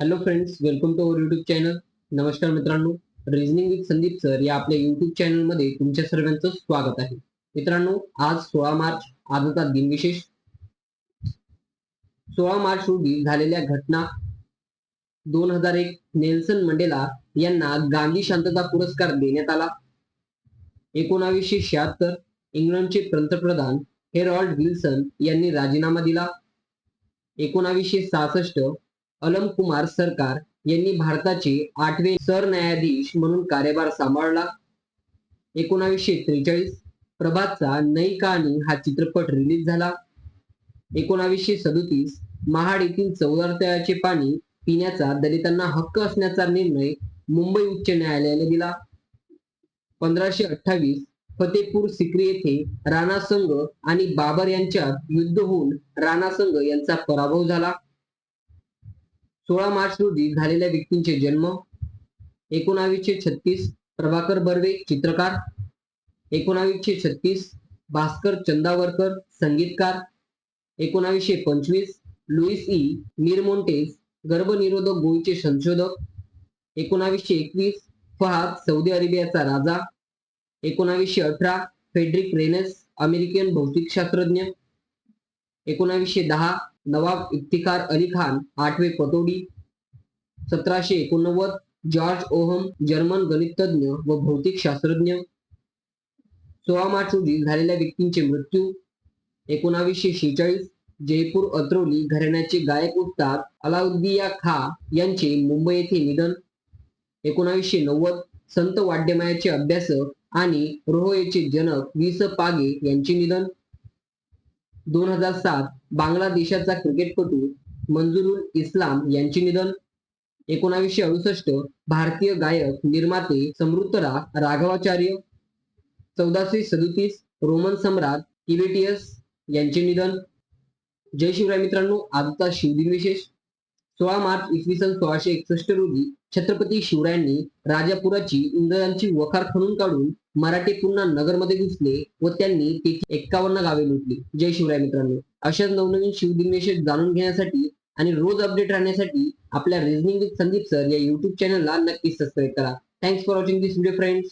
Hello friends welcome to our YouTube channel नमस्कार मित्रांनो reasoning with Sandeep sir या आपल्या युट्यूब चॅनलमध्ये तुमच्या सर्वांचं स्वागत आहे. मित्रांनो आज सोळा मार्च आजचा दिनविशेष सोळा मार्च रोजी झालेल्या घटना दोन हजार एक नेल्सन मंडेला यांना गांधी शांतता पुरस्कार देण्यात आला. एकोणावीसशे शहात्तर इंग्लंडचे पंतप्रधान हेरॉल्ड विल्सन यांनी राजीनामा दिला. एकोणावीसशे सहासष्ट अलम कुमार सरकार यांनी भारताचे आठवे सरन्यायाधीश म्हणून कार्यभार सांभाळला. एकोणावीसशे त्रेचाळीस प्रभातचा नई कहाणी हा चित्रपट रिलीज झाला. एकोणावीसशे सदोतीस महाड येथील चौदार पाणी पिण्याचा दलितांना हक्क असण्याचा निर्णय मुंबई उच्च न्यायालयाने दिला. पंधराशे अठ्ठावीस फतेपूर सिक्री येथे राणा संघ आणि बाबर यांच्यात युद्ध होऊन राणा संघ यांचा पराभव झाला. सोळा मार्च रोजी झालेल्या व्यक्तींचे जन्म एकोणावीसशे छत्तीस प्रभाकर बर्वे चित्रकार. एकोणावीसशे छत्तीस भास्कर चंदावरकर संगीतकार. एकोणावीसशे पंचवीस लुईस ई. मिरमोंटेस गर्भनिरोधक गोळीचे संशोधक. एकोणावीसशे एकवीस फहाद सौदी अरेबियाचा राजा. एकोणावीसशे अठरा फेड्रिक रेनेस अमेरिकन भौतिकशास्त्रज्ञ. एकोणावीसशे दहा नवाब इफ्तिकार अली खान आठवे पटोडी सतराशे एकोणनव्वद जॉर्ज ओहम जर्मन गणितज्ञ व भौतिक शास्त्रज्ञ. सोळा मार्च रोजी झालेल्या व्यक्तींचे मृत्यू एकोणावीसशे शेहेचाळीस जयपूर अत्रौली घराण्याचे गायक उस्ताद अलाउद्दिया खा यांचे मुंबई येथे निधन एकोणावीसशे नव्वद संत वाड्यमायाचे अभ्यासक आणि रोहयेचे जनक वि स पागे यांचे निधन. दोन हजार सात बांगलादेशाचा क्रिकेटपटू मंजुरुल इस्लाम यांचे निधन. एकोणावीसशे अडुसष्ट भारतीय गायक निर्माते समृद्धरा राघवाचार्य. चौदाशे सदोतीस रोमन सम्राट किबेटियस यांचे निधन. जय शिवराय मित्रांनो आजचा शिवदिन विशेष. सोळा मार्च इसवी सन सोळाशे एकसष्ट रोजी छत्रपती शिवरायांनी राजापुराची इंग्रजांची वखार खणून काढून मराठे पुन्हा नगरमध्ये घुसले व त्यांनी तेथील एक्कावन्न गावे लुटली. जय शिवराय मित्रांनो. अशाच नवनवीन शिवदिन जाणून घेण्यासाठी आणि रोज अपडेट राहण्यासाठी आपल्या रिझनिंग विथ संदीप सर या युट्यूब चॅनलला नक्कीच सबस्क्राईब करा. Thanks for watching this video friends